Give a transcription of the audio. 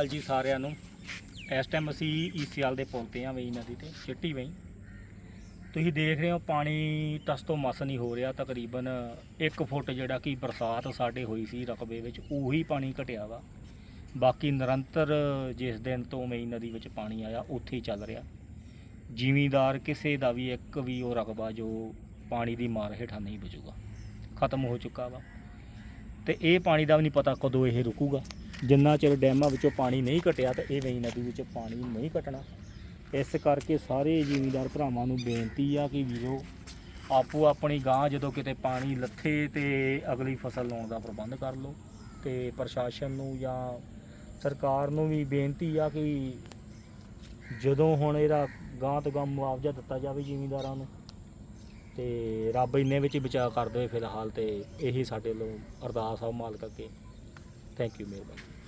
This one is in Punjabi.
ਹਾਲ ਜੀ ਸਾਰਿਆਂ ਨੂੰ। ਇਸ ਟਾਈਮ ਅਸੀਂ ਈਸੀਐਲ ਦੇ ਪੁਲ ਤੇ ਆ ਵੇਈ ਨਦੀ ਤੇ ਚਿੱਟੀ ਵਈ ਤੁਸੀਂ ਦੇਖ ਰਹੇ ਹੋ ਪਾਣੀ ਤਸ ਤੋਂ ਮਸ ਨਹੀਂ ਹੋ ਰਿਹਾ, ਤਕਰੀਬਨ 1 ਫੁੱਟ ਜਿਹੜਾ ਕਿ ਬਰਸਾਤ ਸਾਡੇ ਹੋਈ ਸੀ ਰਕਬੇ ਵਿੱਚ, ਉਹੀ ਪਾਣੀ ਘਟਿਆ ਵਾ। ਬਾਕੀ ਨਿਰੰਤਰ ਜਿਸ ਦਿਨ ਤੋਂ ਮਈ ਨਦੀ ਵਿੱਚ ਪਾਣੀ ਆਇਆ, ਉੱਥੇ ਹੀ ਚੱਲ ਰਿਹਾ। ਜ਼ਿਮੀਂਦਾਰ ਕਿਸੇ ਦਾ ਵੀ ਇੱਕ ਵੀ ਉਹ ਰਕਬਾ ਜੋ ਪਾਣੀ ਦੀ ਮਾਰ ਹੇਠਾਂ ਨਹੀਂ ਬਚੂਗਾ। ਖਤਮ ਹੋ ਚੁੱਕਾ ਵਾ। ਤੇ ਇਹ ਪਾਣੀ ਦਾ ਵੀ ਨਹੀਂ ਪਤਾ ਕਦੋਂ ਇਹ ਰੁਕੂਗਾ। ਜਿੰਨਾ ਚਿਰ ਡੈਮਾਂ ਵਿੱਚੋਂ ਪਾਣੀ ਨਹੀਂ ਘਟਿਆ ਤਾਂ ਇਹ ਵੇਈ ਨਦੀ ਵਿੱਚ ਪਾਣੀ ਨਹੀਂ ਘਟਣਾ। ਇਸ ਕਰਕੇ ਸਾਰੇ ਜ਼ਿਮੀਂਦਾਰ ਭਰਾਵਾਂ ਨੂੰ ਬੇਨਤੀ ਆ ਕਿ ਵੀਰੋ, ਆਪੋ ਆਪਣੀ ਗਾਂ ਜਦੋਂ ਕਿਤੇ ਪਾਣੀ ਲੱਥੇ ਤੇ ਅਗਲੀ ਫਸਲ ਲਾਉਣ ਦਾ ਪ੍ਰਬੰਧ ਕਰ ਲਓ। ਤੇ ਪ੍ਰਸ਼ਾਸਨ ਨੂੰ ਜਾਂ ਸਰਕਾਰ ਨੂੰ ਵੀ ਬੇਨਤੀ ਆ ਕਿ ਜਦੋਂ ਹੁਣ ਇਹਦਾ ਗਾਂ ਤੋਂ ਗਾਂ ਮੁਆਵਜ਼ਾ ਦਿੱਤਾ ਜਾਵੇ ਜ਼ਿਮੀਂਦਾਰਾਂ ਨੂੰ ਤੇ ਰੱਬ ਇੰਨੇ ਵਿੱਚ ਹੀ ਬਚਾਅ ਕਰ ਦੇਵੇ ਫਿਲਹਾਲ ਤੇ ਇਹੀ ਸਾਡੇ ਲੋ ਅਰਦਾਸ ਆ ਮਾਲਕ ਅੱਗੇ। ਥੈਂਕ ਯੂ ਮਿਹਰਬਾਨੀ।